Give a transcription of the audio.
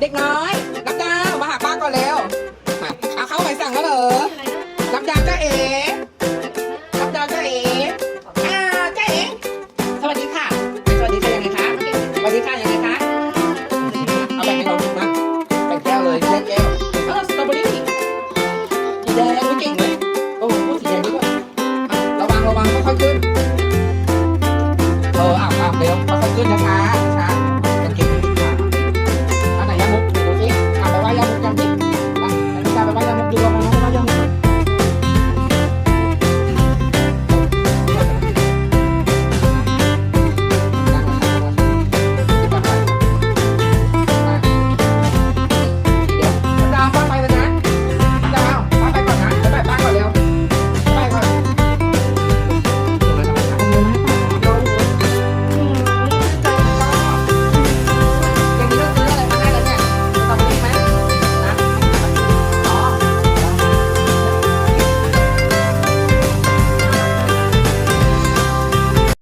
เด็กน้อยรับดามาหาป้าก่อนเร็วเอาเข้าไปสั่งแล้วเหรอรับดาเจ้าเอ๋รับดาเจ้าเอ๋อ่าจ้าเอ๋สวัสดีค่ะ สวัสดีค่ะยังไงคะสวัสดีค่ะยังไงคะเอาแบบให้เราดูบ้างไปแก้วเลยแก้วเออสตรอเบอรี่สีแดงเก่งเลย